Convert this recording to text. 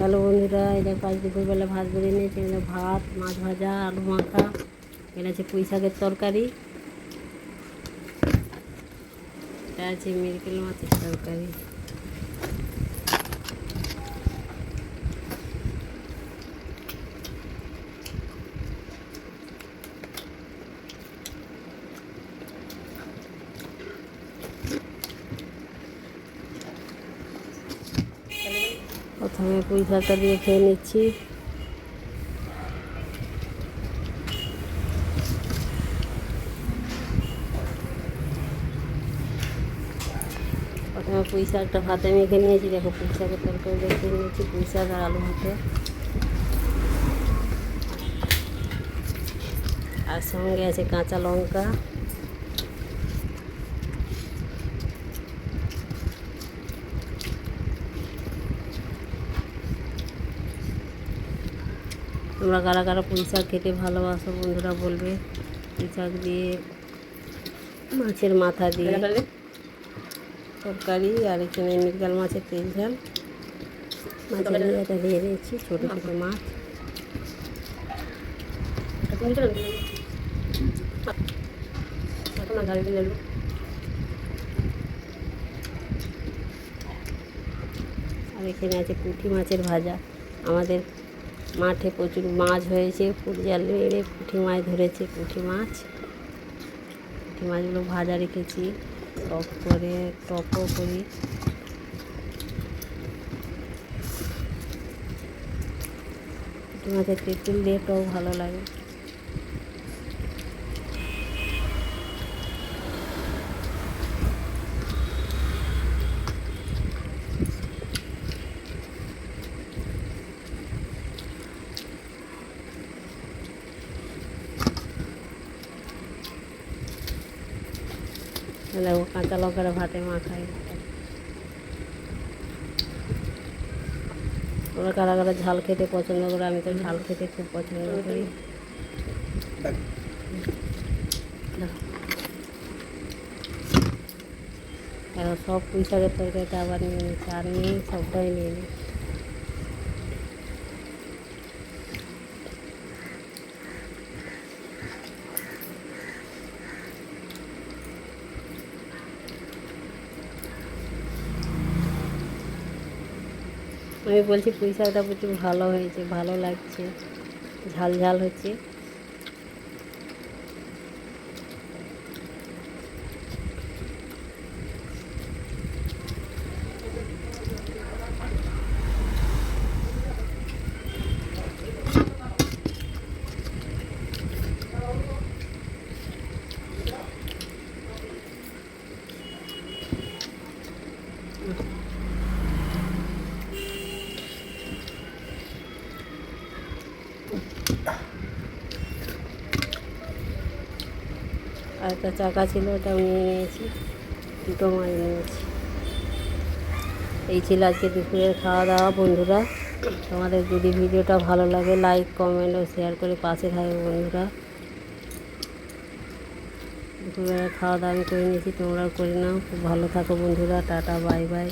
Hello বন্ধুরা এটা কাজ দুপুরবেলা ভাত বেড়ে নিয়েছে এখানে ভাত, মাছ ভাজা, আলু মাখা এটা আছে পুঁই শাকের তরকারি, এটা আছে মিরকেল মাছের তরকারি। প্রথমে পুঁই শাকটা দিয়ে খেয়ে নিচ্ছি। প্রথমে পুঁই শাকটা ভাতে মেখে নিয়েছি, দেখো পুঁই শাকের তরকারি দিয়ে খেয়ে নিয়েছি পুঁই শাক আর আলু ভাতে। আর সঙ্গে আছে কাঁচা লঙ্কা। তোমরা কারা কারা পুঁই শাক খেতে ভালোবাসো বন্ধুরা বলবে। পুঁই শাক দিয়ে মাছের মাথা দিয়ে তরকারি আর এখানে মৃগেল মাছের তেল ঝাল। মাছের ইয়েটা দিয়ে দিয়েছি ছোটো ছোটো মাছ। আর এখানে আছে পুঁটি মাছের ভাজা। আমাদের মাঠে প্রচুর মাছ হয়েছে জাল মেরে পুঁটি মাছ ধরেছে, পুঁটি মাছ। পুঁটি মাছগুলো ভাজা রেখেছি টপ করে টপও করি। পুঁটি মাছের তেঁতুল দিয়ে টক ভালো লাগে। দেখো কাঁচা লঙ্কাটা ভাতে মাখাই ওরা কারা কারা ঝাল খেতে পছন্দ করে, আমি তো ঝাল খেতে খুব পছন্দ করি। সব পুঁই শাকের তরকারিটা আবার নিয়ে নিচ্ছি আর নিয়ে সবটাই নিয়ে নিই আমি বলছি পুঁই শাকটা প্রচুর ভালো হয়েছে ভালো লাগছে। ঝাল ঝাল হচ্ছে। আর একটা চাকা ছিল ওটাও নিয়ে নিয়েছি। দুটো মাছ নিয়েছি। এই ছিল আজকে দুপুরের খাওয়া দাওয়া বন্ধুরা। তোমাদের যদি ভিডিওটা ভালো লাগে লাইক কমেন্ট ও শেয়ার করে পাশে থাকবে, বন্ধুরা। দুপুরবেলা খাওয়া দাওয়া আমি করে নিয়েছি, তোমরাও করে নাও। খুব ভালো থাকো, বন্ধুরা। Tata bye bye